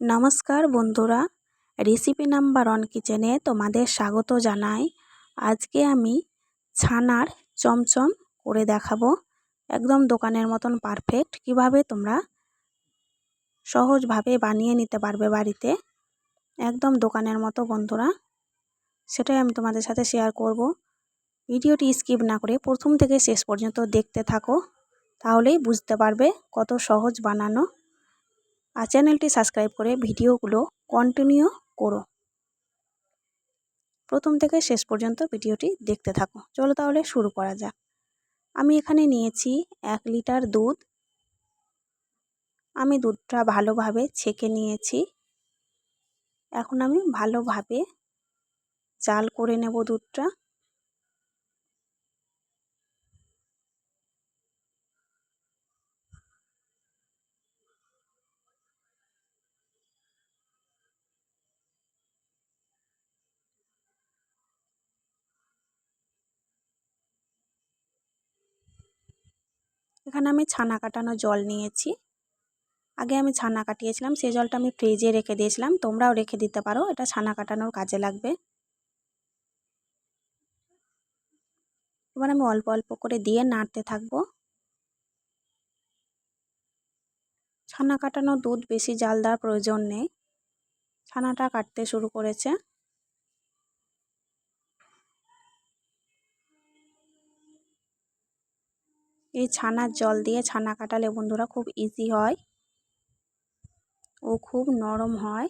নমস্কার বন্ধুরা, recipe number one কিচেনে তোমাদের স্বাগত জানাই। আজকে আমি ছানার চমচম করে দেখাবো। একদম দোকানের মতন পারফেক্ট কীভাবে তোমরা সহজভাবে বানিয়ে নিতে পারবে বাড়িতে। একদম দোকানের মতো বন্ধুরা, সেটাই আমি তোমাদের সাথে শেয়ার করব। ভিডিওটি স্কিপ না করে প্রথম থেকে শেষ পর্যন্ত দেখতে থাকো, তাহলেই বুঝতে পারবে কত সহজ বানানো। আর চ্যানেলটি সাবস্ক্রাইব করে ভিডিওগুলো কন্টিনিউ করো। প্রথম থেকে শেষ পর্যন্ত ভিডিওটি দেখতে থাকো। চলো তাহলে শুরু করা যাক। আমি এখানে নিয়েছি এক লিটার দুধ। আমি দুধটা ভালোভাবে ছেঁকে নিয়েছি। এখন আমি ভালোভাবে চাল করে নেব দুধটা। এখানে আমি ছানা কাটানো জল নিয়েছি। আগে আমি ছানা কাটিয়েছিলাম সেই জলটা আমি ফ্রিজে রেখে দিয়েছিলাম। তোমরাও রেখে দিতে পারো, এটা ছানা কাটানোর কাজে লাগবে। এবার আমি অল্প অল্প করে দিয়ে নাড়তে থাকব। ছানা কাটানো দুধ বেশি জাল দেওয়ার প্রয়োজন নেই। ছানাটা কাটতে শুরু করেছে। এই ছানার জল দিয়ে ছানা কাটালে বন্ধুরা খুব ইজি হয়। ও খুব নরম হয়।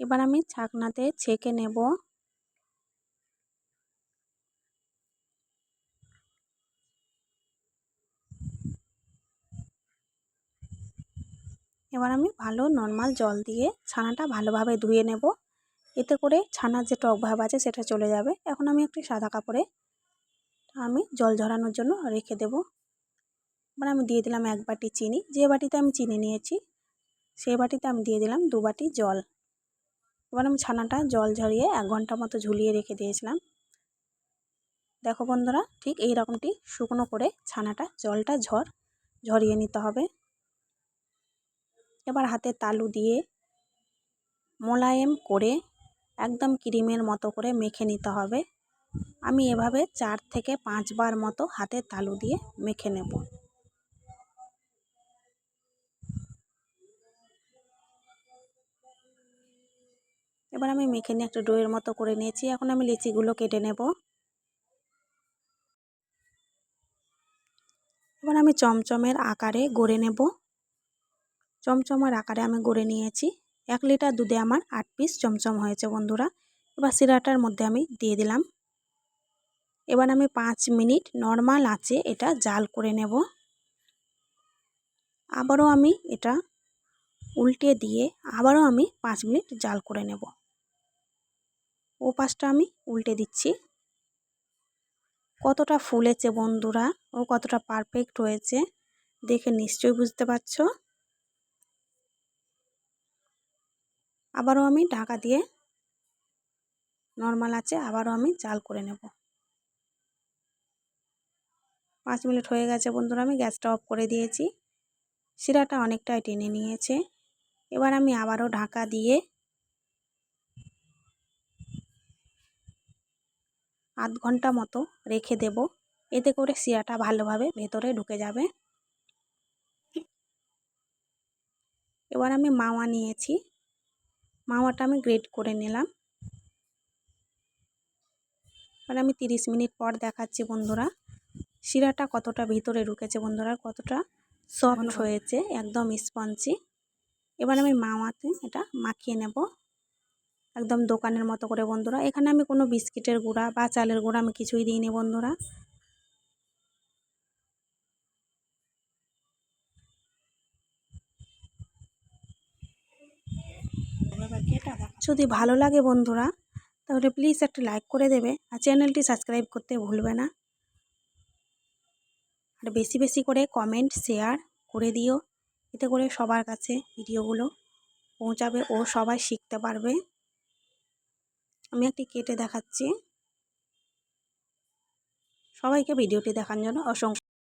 এবার আমি ছাকনাতে ছেঁকে নেব। এবার আমি ভালো নর্মাল জল দিয়ে ছানাটা ভালোভাবে ধুয়ে নেব। এতে করে ছানার যে টক ভাব আছে সেটা চলে যাবে। এখন আমি একটি সাদা কাপড়ে আমি জল ঝরানোর জন্য রেখে দেব। এবার আমি দিয়ে দিলাম এক বাটি চিনি। যে বাটিতে আমি চিনি নিয়েছি সেই বাটিতে আমি দিয়ে দিলাম দু বাটি জল। এবার আমি ছানাটা জল ঝরিয়ে এক ঘণ্টা মতো ঝুলিয়ে রেখে দিয়েছিলাম। দেখো বন্ধুরা, ঠিক এই রকমটি শুকনো করে ছানাটা, জলটা ঝর, ঝরিয়ে নিতে হবে। এবার হাতে তালু দিয়ে মোলায়েম করে একদম ক্রিমের মতো করে মেখে নিতে হবে। আমি এভাবে চার থেকে পাঁচবার মতো হাতে তালু দিয়ে মেখে নেব। এবার আমি মেখে নিয়ে একটা ডোয়ের মতো করে নিয়েছি। এখন আমি লিচিগুলো কেটে নেব। এবার আমি চমচমের আকারে গড়ে নেব। চমচমের আকারে আমি গড়ে নিয়েছি। এক লিটার দুধে আমার আট পিস চমচম হয়েছে বন্ধুরা। এবার সিরাটার মধ্যে আমি দিয়ে দিলাম। এবার আমি পাঁচ মিনিট নর্মাল আঁচে এটা জাল করে নেব। আবারও আমি এটা উল্টে দিয়ে আবারও আমি পাঁচ মিনিট জাল করে নেব। ও পাশটা আমি উল্টে দিচ্ছি। কতটা ফুলেছে বন্ধুরা, ও কতটা পারফেক্ট হয়েছে, দেখে নিশ্চয়ই বুঝতে পারছ? আবারও আমি ঢাকা দিয়ে নর্মাল আছে আবারও আমি জাল করে নেব। পাঁচ মিনিট হয়ে গেছে বন্ধুরা, আমি গ্যাসটা অফ করে দিয়েছি। শিরাটা অনেকটাই টেনে নিয়েছে। এবার আমি আবারও ঢাকা দিয়ে আধ ঘণ্টা মতো রেখে দেব। এতে করে শিরাটা ভালোভাবে ভেতরে ঢুকে যাবে। এবার আমি মাওয়া নিয়েছি। মাওয়াটা আমি গ্রেড করে নিলাম। এবার আমি তিরিশ মিনিট পর দেখাচ্ছি বন্ধুরা। শিরাটা কতটা ভিতরে ঢুকেছে বন্ধুরা কতটা সফট হয়েছে একদম স্পঞ্জি এবার আমি মাওয়াতে এটা মাখিয়ে নেব। একদম দোকানের মতো করে বন্ধুরা। এখানে আমি কোনো বিস্কিটের গুঁড়া বা চালের গুঁড়া আমি কিছুই দিইনি বন্ধুরা। যদি ভালো লাগে বন্ধুরা তাহলে প্লিজ একটা লাইক করে দেবে। আর চ্যানেলটি সাবস্ক্রাইব করতে ভুলবে না। বেশি বেশি করে কমেন্ট শেয়ার করে দিও। এতে করে সবার কাছে ভিডিওগুলো পৌঁছাবে ও সবাই শিখতে পারবে। আমি একটি কেটে দেখাচ্ছি। সবাইকে ভিডিওটি দেখার জন্য অসংখ্য